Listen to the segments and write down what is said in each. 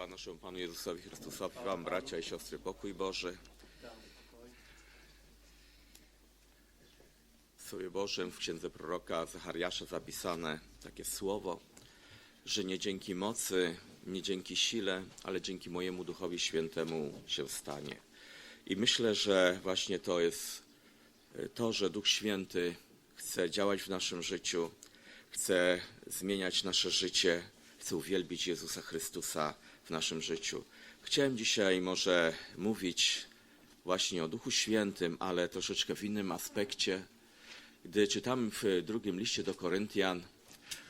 Chwała naszemu Panu Jezusowi Chrystusowi, Wam bracia i siostry, pokój Boży. W Słowie Bożym w księdze proroka Zachariasza zapisane takie słowo, że nie dzięki mocy, nie dzięki sile, ale dzięki mojemu Duchowi Świętemu się stanie. I myślę, że właśnie to jest e, to, że Duch Święty chce działać w naszym życiu, chce zmieniać nasze życie, chce uwielbić Jezusa Chrystusa w naszym życiu. Chciałem dzisiaj może mówić właśnie o Duchu Świętym, ale troszeczkę w innym aspekcie. Gdy czytamy w drugim liście do Koryntian,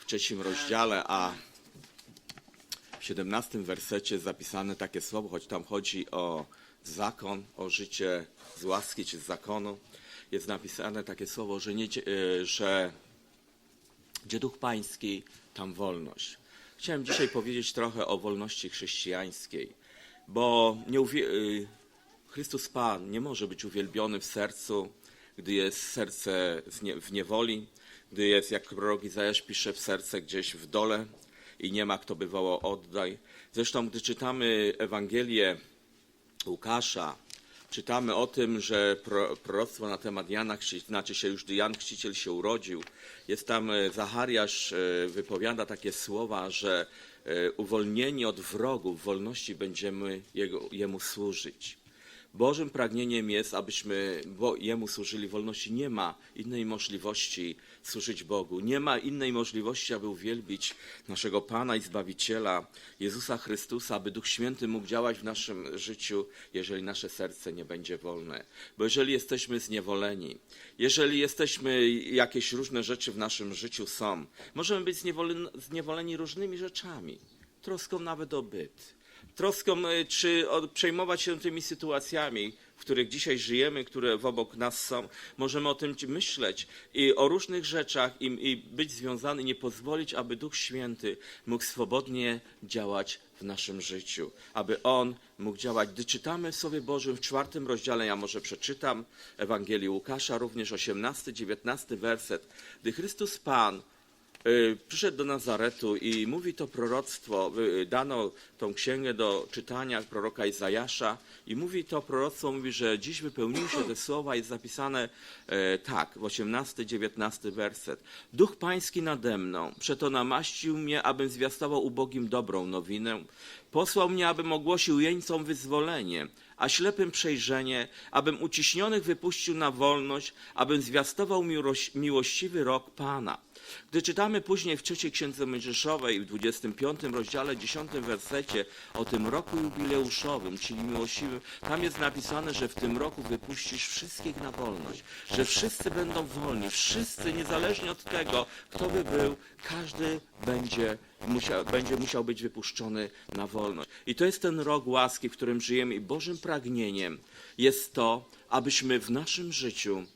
w trzecim rozdziale, a w siedemnastym wersecie zapisane takie słowo, choć tam chodzi o zakon, o życie z łaski czy z zakonu, jest napisane takie słowo, że, nie, e, że gdzie duch pański, tam wolność. Chciałem dzisiaj powiedzieć trochę o wolności chrześcijańskiej, bo y, Chrystus Pan nie może być uwielbiony w sercu, gdy jest serce w niewoli, gdy jest, jak prorok Izajasz pisze, w serce gdzieś w dole i nie ma kto by wołał oddaj. Zresztą, gdy czytamy Ewangelię Łukasza, czytamy o tym, że pro, proroctwo na temat Jana znaczy się już Jan Chrzciciel się urodził, jest tam e, Zachariasz e, wypowiada takie słowa, że e, uwolnieni od wrogów wolności będziemy jego, Jemu służyć. Bożym pragnieniem jest, abyśmy bo Jemu służyli wolności. Nie ma innej możliwości służyć Bogu. Nie ma innej możliwości, aby uwielbić naszego Pana i Zbawiciela, Jezusa Chrystusa, aby Duch Święty mógł działać w naszym życiu, jeżeli nasze serce nie będzie wolne. Bo jeżeli jesteśmy zniewoleni, jeżeli jesteśmy, jakieś różne rzeczy w naszym życiu są, możemy być zniewoleni, różnymi rzeczami, troską nawet o byt troską, e, czy przejmować się tymi sytuacjami, w których dzisiaj żyjemy, które wokół nas są. Możemy o tym myśleć i o różnych rzeczach i, i być związany, nie pozwolić, aby Duch Święty mógł swobodnie działać w naszym życiu, aby On mógł działać. Gdy czytamy w Słowie Bożym w czwartym rozdziale, ja może przeczytam Ewangelii Łukasza, również 18-19 werset. Gdy Chrystus Pan przyszedł do Nazaretu i mówi to proroctwo, y, dano tą księgę do czytania proroka Izajasza i mówi to proroctwo, mówi, że dziś wypełniły się te słowa, jest zapisane e, tak, w 18-19 werset. Duch Pański nade mną, przeto namaścił mnie, abym zwiastował ubogim dobrą nowinę, posłał mnie, abym ogłosił jeńcom wyzwolenie, a ślepym przejrzenie, abym uciśnionych wypuścił na wolność, abym zwiastował miłoś- miłościwy rok Pana. Gdy czytamy później w trzeciej księdze Mojżeszowej w 25 rozdziale 10 wersecie o tym roku jubileuszowym, czyli miłościwym, tam jest napisane, że w tym roku wypuścisz wszystkich na wolność, że wszyscy będą wolni, wszyscy, niezależnie od tego, kto by był, każdy będzie musiał, będzie musiał być wypuszczony na wolność. I to jest ten rok łaski, w którym żyjemy i Bożym pragnieniem jest to, abyśmy w naszym życiu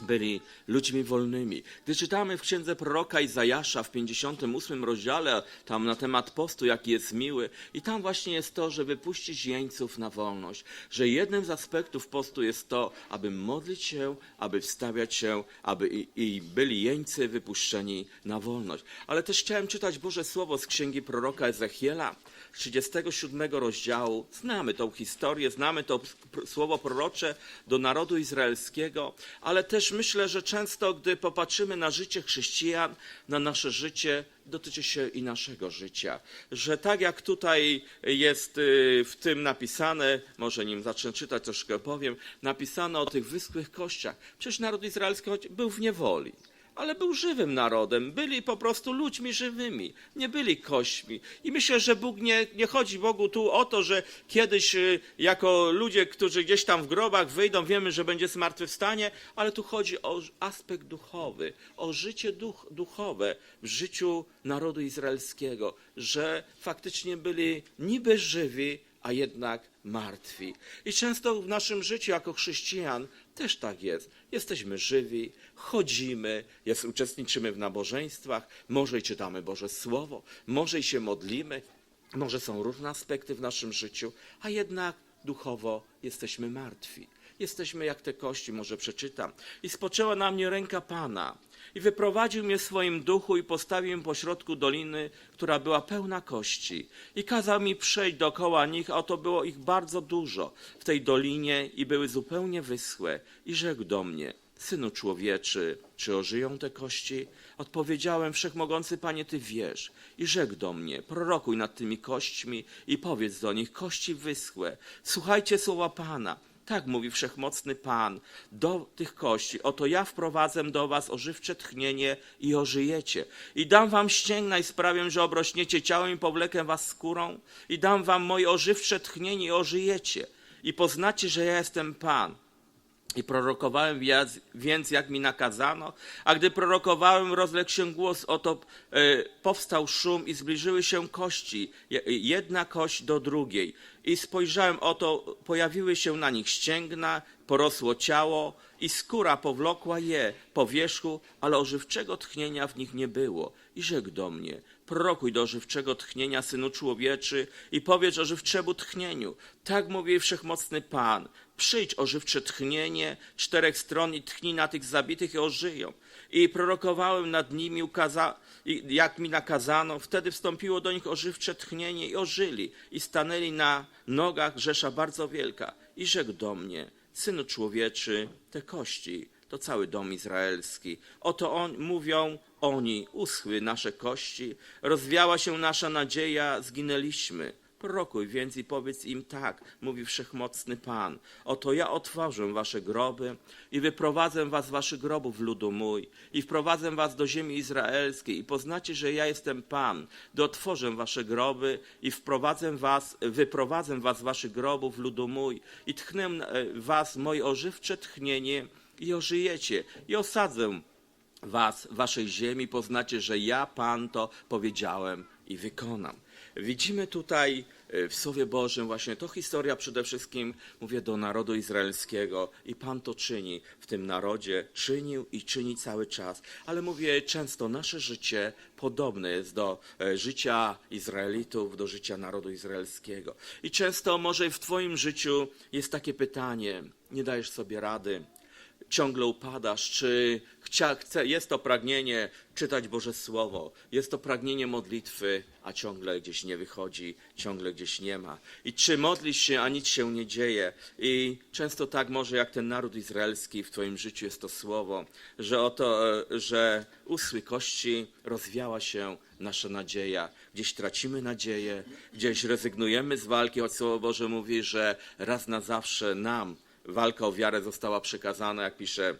byli ludźmi wolnymi. Gdy czytamy w księdze proroka Izajasza w 58 rozdziale, tam na temat postu, jaki jest miły, i tam właśnie jest to, że wypuścić jeńców na wolność. Że jednym z aspektów postu jest to, aby modlić się, aby wstawiać się, aby i, i byli jeńcy wypuszczeni na wolność. Ale też chciałem czytać Boże Słowo z księgi proroka Ezechiela, 37 rozdziału. Znamy tą historię, znamy to słowo prorocze do narodu izraelskiego, ale też myślę, że często, gdy popatrzymy na życie chrześcijan, na nasze życie, dotyczy się i naszego życia. Że tak jak tutaj jest y, w tym napisane, może nim zacznę czytać, troszkę powiem, napisane o tych wyschłych kościach. Przecież naród izraelski był w niewoli ale był żywym narodem, byli po prostu ludźmi żywymi, nie byli kośćmi. I myślę, że Bóg nie, nie chodzi Bogu tu o to, że kiedyś y, jako ludzie, którzy gdzieś tam w grobach wyjdą, wiemy, że będzie zmartwychwstanie, ale tu chodzi o aspekt duchowy, o życie duch, duchowe w życiu narodu izraelskiego, że faktycznie byli niby żywi, a jednak martwi. I często w naszym życiu jako chrześcijan też tak jest. Jesteśmy żywi, chodzimy, jest, uczestniczymy w nabożeństwach, może i czytamy Boże Słowo, może i się modlimy, może są różne aspekty w naszym życiu, a jednak duchowo jesteśmy martwi. Jesteśmy jak te kości, może przeczytam. I spoczęła na mnie ręka Pana. I wyprowadził mnie w swoim duchu i postawił mnie pośrodku doliny, która była pełna kości. I kazał mi przejść dookoła nich, a oto było ich bardzo dużo w tej dolinie i były zupełnie wyschłe. I rzekł do mnie, Synu człowieczy, czy ożyją te kości? Odpowiedziałem, Wszechmogący Panie, Ty wiesz. I rzekł do mnie, prorokuj nad tymi kośćmi i powiedz do nich, kości wyschłe, słuchajcie słowa Pana. Tak mówi wszechmocny Pan do tych kości. Oto ja wprowadzę do was ożywcze tchnienie i ożyjecie. I dam wam ścięgna i sprawię, że obrośniecie ciałem i powlekę was skórą. I dam wam moje ożywcze tchnienie i ożyjecie. I poznacie, że ja jestem Pan. I prorokowałem więc, jak mi nakazano, a gdy prorokowałem, rozległ się głos, oto e, powstał szum i zbliżyły się kości, je- jedna kość do drugiej. I spojrzałem, oto pojawiły się na nich ścięgna, porosło ciało i skóra powlokła je po wierzchu, ale ożywczego tchnienia w nich nie było. I rzekł do mnie, prorokuj do ożywczego tchnienia, synu człowieczy, i powiedz ożywczemu tchnieniu. Tak mówi wszechmocny Pan. Przyjdź ożywcze tchnienie czterech stron i tchnij na tych zabitych i ożyją. I prorokowałem nad nimi, ukaza- jak mi nakazano. Wtedy wstąpiło do nich ożywcze tchnienie i ożyli. I stanęli na nogach rzesza bardzo wielka. I rzekł do mnie, synu człowieczy, te kości to cały dom izraelski. Oto on, mówią oni, uschły nasze kości, rozwiała się nasza nadzieja, zginęliśmy. Prorokuj więc i powiedz im tak, mówi wszechmocny Pan. Oto ja otworzę wasze groby i wyprowadzę was z waszych grobów, ludu mój, i wprowadzę was do ziemi izraelskiej i poznacie, że ja jestem Pan. Gdy otworzę wasze groby i wprowadzę was, wyprowadzę was z waszych grobów, ludu mój, i tchnę e, was moje ożywcze tchnienie i ożyjecie i osadzę was, waszej ziemi, poznacie, że ja, Pan, to powiedziałem i wykonam. Widzimy tutaj w Słowie Bożym. Właśnie to historia przede wszystkim, mówię, do narodu izraelskiego. I Pan to czyni w tym narodzie, czynił i czyni cały czas. Ale mówię, często nasze życie podobne jest do e, życia Izraelitów, do życia narodu izraelskiego. I często może w Twoim życiu jest takie pytanie, nie dajesz sobie rady, ciągle upadasz, czy chcia, chce, jest to pragnienie czytać Boże Słowo, jest to pragnienie modlitwy, a ciągle gdzieś nie wychodzi, ciągle gdzieś nie ma. I czy modlisz się, a nic się nie dzieje. I często tak może jak ten naród izraelski w Twoim życiu jest to słowo, że oto, e, że uschły kości, rozwiała się nasza nadzieja. Gdzieś tracimy nadzieję, gdzieś rezygnujemy z walki, choć Słowo Boże mówi, że raz na zawsze nam walka o wiarę została przekazana, jak pisze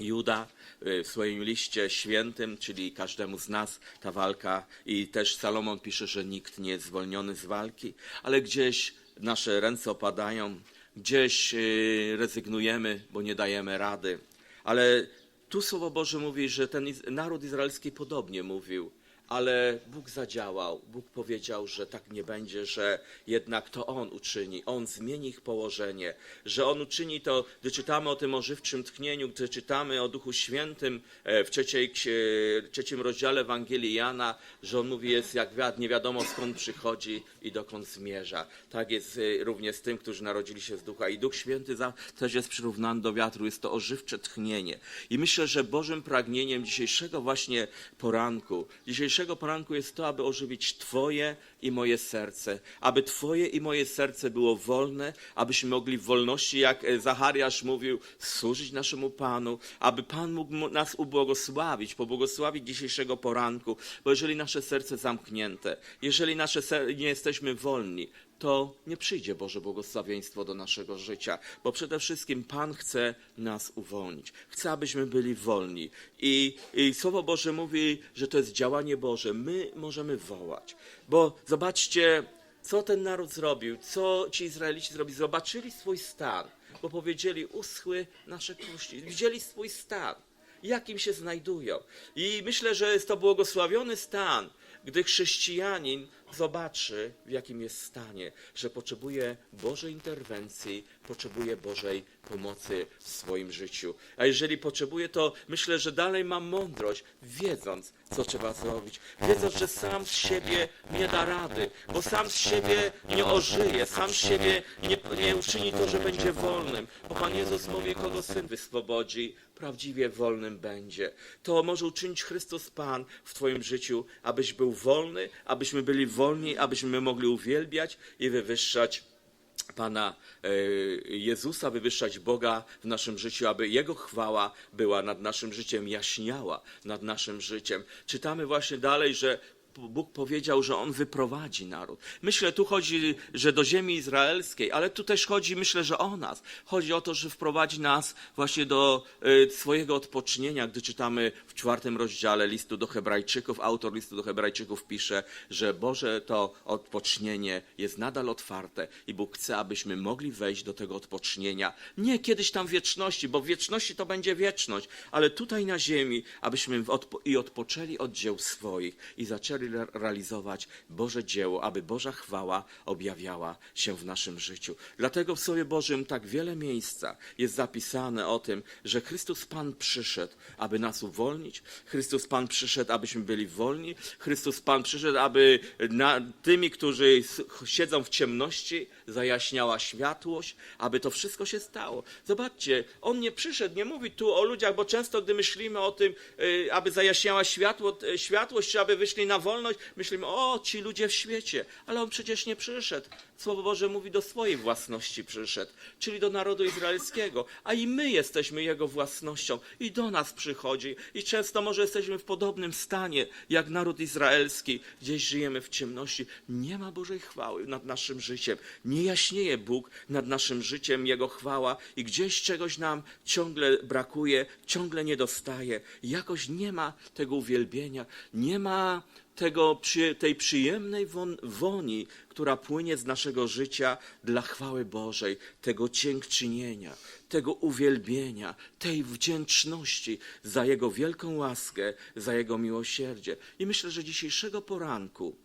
Juda y, w swoim liście świętym, czyli każdemu z nas ta walka i też Salomon pisze, że nikt nie jest zwolniony z walki, ale gdzieś nasze ręce opadają, gdzieś y, rezygnujemy, bo nie dajemy rady. Ale tu Słowo Boże mówi, że ten naród izraelski podobnie mówił, ale Bóg zadziałał. Bóg powiedział, że tak nie będzie, że jednak to On uczyni. On zmieni ich położenie, że On uczyni to, gdy czytamy o tym ożywczym tchnieniu, gdy czytamy o Duchu Świętym e, w trzeciej, trzecim rozdziale Ewangelii Jana, że On mówi, jest jak wiatr, nie wiadomo skąd przychodzi i dokąd zmierza. Tak jest e, również z tym, którzy narodzili się z Ducha. I Duch Święty też jest przyrównany do wiatru, jest to ożywcze tchnienie. I myślę, że Bożym pragnieniem dzisiejszego właśnie poranku, dzisiejszego poranku jest to, aby ożywić Twoje i moje serce, aby Twoje i moje serce było wolne, abyśmy mogli w wolności, jak e, Zachariasz mówił, służyć naszemu Panu, aby Pan mógł nas ubłogosławić, pobłogosławić dzisiejszego poranku, bo jeżeli nasze serce zamknięte, jeżeli nasze ser- nie jesteśmy wolni, to nie przyjdzie Boże błogosławieństwo do naszego życia, bo przede wszystkim Pan chce nas uwolnić. Chce, abyśmy byli wolni. I, I Słowo Boże mówi, że to jest działanie Boże. My możemy wołać. Bo zobaczcie, co ten naród zrobił, co ci Izraelici zrobili. Zobaczyli swój stan, bo powiedzieli, uschły nasze kości. Widzieli swój stan jakim się znajdują. I myślę, że jest to błogosławiony stan, gdy chrześcijanin zobaczy, w jakim jest stanie, że potrzebuje Bożej interwencji, potrzebuje Bożej pomocy w swoim życiu. A jeżeli potrzebuje, to myślę, że dalej ma mądrość, wiedząc, co trzeba zrobić, wiedząc, że sam z siebie nie da rady, bo sam z siebie nie ożyje, sam z siebie nie, nie uczyni to, że będzie wolnym. Bo Pan Jezus mówi, kogo Syn wyswobodzi, prawdziwie wolnym będzie. To może uczynić Chrystus Pan w Twoim życiu, abyś był wolny, abyśmy byli wolni, abyśmy mogli uwielbiać i wywyższać Pana e, Jezusa, wywyższać Boga w naszym życiu, aby Jego chwała była nad naszym życiem, jaśniała nad naszym życiem. Czytamy właśnie dalej, że Bóg powiedział, że On wyprowadzi naród. Myślę, tu chodzi, że do ziemi izraelskiej, ale tu też chodzi, myślę, że o nas. Chodzi o to, że wprowadzi nas właśnie do e, swojego odpocznienia. Gdy czytamy w czwartym rozdziale listu do Hebrajczyków, autor listu do Hebrajczyków pisze, że Boże to odpocznienie jest nadal otwarte i Bóg chce, abyśmy mogli wejść do tego odpocznienia. Nie kiedyś tam w wieczności, bo w wieczności to będzie wieczność, ale tutaj na ziemi, abyśmy i odpoczęli od dzieł swoich i zaczęli re- realizować Boże dzieło, aby Boża chwała objawiała się w naszym życiu. Dlatego w Słowie Bożym tak wiele miejsca jest zapisane o tym, że Chrystus Pan przyszedł, aby nas uwolnić. Chrystus Pan przyszedł, abyśmy byli wolni. Chrystus Pan przyszedł, aby na tymi, którzy siedzą w ciemności, zajaśniała światłość, aby to wszystko się stało. Zobaczcie, On nie przyszedł, nie mówi tu o ludziach, bo często gdy myślimy o tym, y, aby zajaśniała światło, światłość, czy aby wyszli na wolność, myślimy, o, ci ludzie w świecie. Ale On przecież nie przyszedł. Słowo Boże mówi, do swojej własności przyszedł, czyli do narodu izraelskiego. A i my jesteśmy Jego własnością i do nas przychodzi. I często może jesteśmy w podobnym stanie, jak naród izraelski. Gdzieś żyjemy w ciemności. Nie ma Bożej chwały nad naszym życiem. Nie jaśnieje Bóg nad naszym życiem, Jego chwała i gdzieś czegoś nam ciągle brakuje, ciągle nie dostaje. Jakoś nie ma tego uwielbienia, nie ma tego, tej przyjemnej won, woni, która płynie z naszego życia dla chwały Bożej, tego dziękczynienia, tego uwielbienia, tej wdzięczności za Jego wielką łaskę, za Jego miłosierdzie. I myślę, że dzisiejszego poranku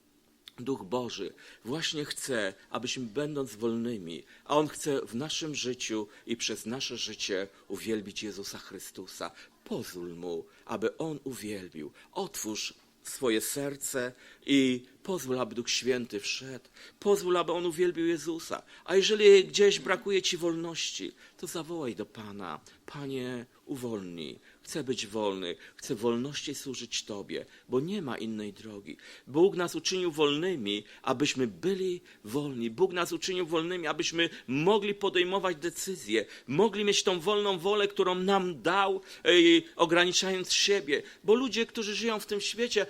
Duch Boży właśnie chce, abyśmy będąc wolnymi, a On chce w naszym życiu i przez nasze życie uwielbić Jezusa Chrystusa. Pozwól Mu, aby On uwielbił. Otwórz swoje serce i pozwól, aby Duch Święty wszedł. Pozwól, aby On uwielbił Jezusa. A jeżeli gdzieś brakuje Ci wolności, to zawołaj do Pana. Panie, uwolnij. Chcę być wolny, chcę wolności służyć Tobie, bo nie ma innej drogi. Bóg nas uczynił wolnymi, abyśmy byli wolni. Bóg nas uczynił wolnymi, abyśmy mogli podejmować decyzje, mogli mieć tą wolną wolę, którą nam dał, ej, ograniczając siebie. Bo ludzie, którzy żyją w tym świecie, e,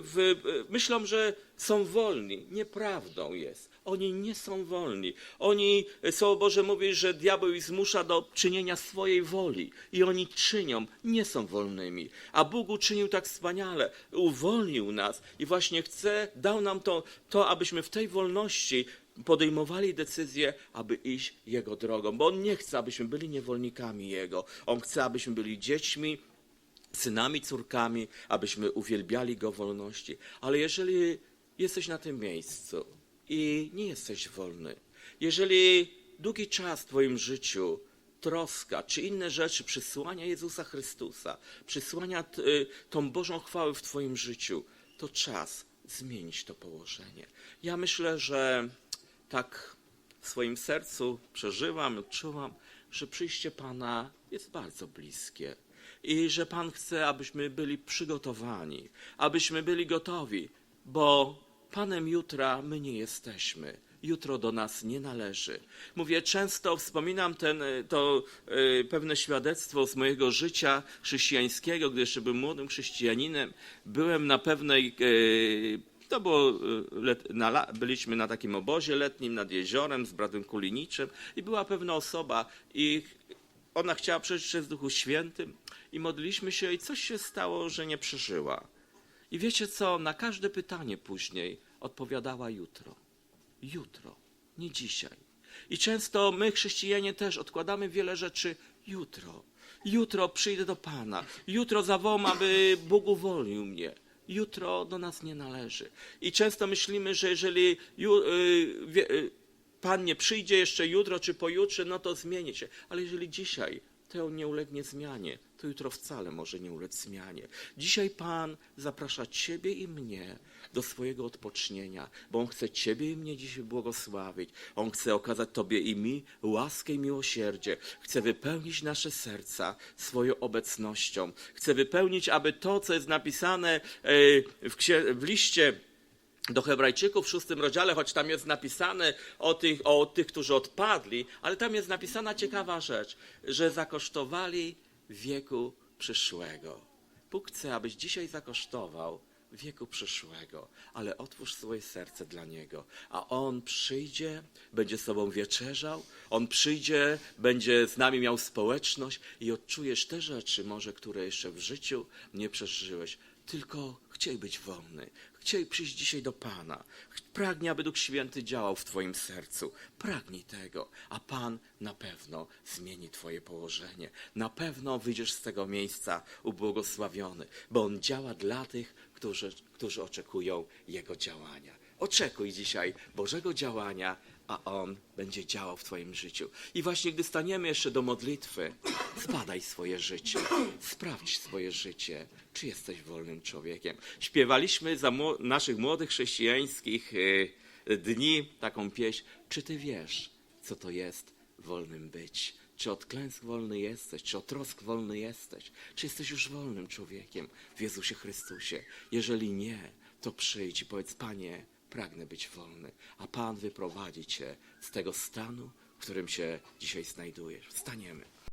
w, e, myślą, że są wolni. Nieprawdą jest. Oni nie są wolni. Oni, Słowo Boże mówi, że diabeł ich zmusza do czynienia swojej woli. I oni czynią, nie są wolnymi. A Bóg uczynił tak wspaniale. Uwolnił nas i właśnie chce, dał nam to, to abyśmy w tej wolności podejmowali decyzję, aby iść Jego drogą. Bo On nie chce, abyśmy byli niewolnikami Jego. On chce, abyśmy byli dziećmi, synami, córkami, abyśmy uwielbiali Go wolności. Ale jeżeli jesteś na tym miejscu i nie jesteś wolny, jeżeli długi czas w Twoim życiu troska czy inne rzeczy przysłania Jezusa Chrystusa, przysłania y, tą Bożą chwałę w Twoim życiu, to czas zmienić to położenie. Ja myślę, że tak w swoim sercu przeżywam, odczuwam, że przyjście Pana jest bardzo bliskie i że Pan chce, abyśmy byli przygotowani, abyśmy byli gotowi, bo Panem jutra my nie jesteśmy. Jutro do nas nie należy. Mówię, często wspominam ten, e, to e, pewne świadectwo z mojego życia chrześcijańskiego, gdy jeszcze byłem młodym chrześcijaninem. Byłem na pewnej e, to było, byliśmy na takim obozie letnim nad jeziorem z bratem Kuliniczem i była pewna osoba i ona chciała przeżyć przez Duchu Świętym i modliliśmy się i coś się stało, że nie przeżyła. I wiecie co, na każde pytanie później odpowiadała jutro. Jutro, nie dzisiaj. I często my, chrześcijanie, też odkładamy wiele rzeczy jutro. Jutro przyjdę do Pana. Jutro zawołam, aby Bóg uwolnił mnie. jutro do nas nie należy. I często myślimy, że jeżeli y, y, Pan nie przyjdzie jeszcze jutro czy pojutrze, no to zmieni się. Ale jeżeli dzisiaj to nie ulegnie zmianie, to jutro wcale może nie ulec zmianie. Dzisiaj Pan zaprasza Ciebie i mnie do swojego odpocznienia, bo On chce Ciebie i mnie dzisiaj błogosławić. On chce okazać Tobie i mi łaskę i miłosierdzie. Chce wypełnić nasze serca swoją obecnością. Chce wypełnić, aby to, co jest napisane e, w, w liście do Hebrajczyków w szóstym rozdziale, choć tam jest napisane o tych, o tych, którzy odpadli, ale tam jest napisana ciekawa rzecz, że zakosztowali wieku przyszłego. Bóg chce, abyś dzisiaj zakosztował wieku przyszłego, ale otwórz swoje serce dla Niego, a On przyjdzie, będzie z Tobą wieczerzał, On przyjdzie, będzie z nami miał społeczność i odczujesz te rzeczy może, które jeszcze w życiu nie przeżyłeś. Tylko chciej być wolny, chciej przyjść dzisiaj do Pana. Pragnij, aby Duch Święty działał w Twoim sercu. Pragnij tego, a Pan na pewno zmieni Twoje położenie. Na pewno wyjdziesz z tego miejsca ubłogosławiony, bo On działa dla tych, którzy, którzy oczekują Jego działania. Oczekuj dzisiaj Bożego działania, a On będzie działał w Twoim życiu. I właśnie gdy staniemy jeszcze do modlitwy, zbadaj swoje życie, sprawdź swoje życie, czy jesteś wolnym człowiekiem. Śpiewaliśmy za naszych młodych chrześcijańskich y, dni taką pieśń, czy Ty wiesz, co to jest wolnym być? Czy od klęsk wolny jesteś? Czy od trosk wolny jesteś? Czy jesteś już wolnym człowiekiem w Jezusie Chrystusie? Jeżeli nie, to przyjdź i powiedz, Panie, pragnę być wolny, a Pan wyprowadzi Cię z tego stanu, w którym się dzisiaj znajdujesz. Wstaniemy.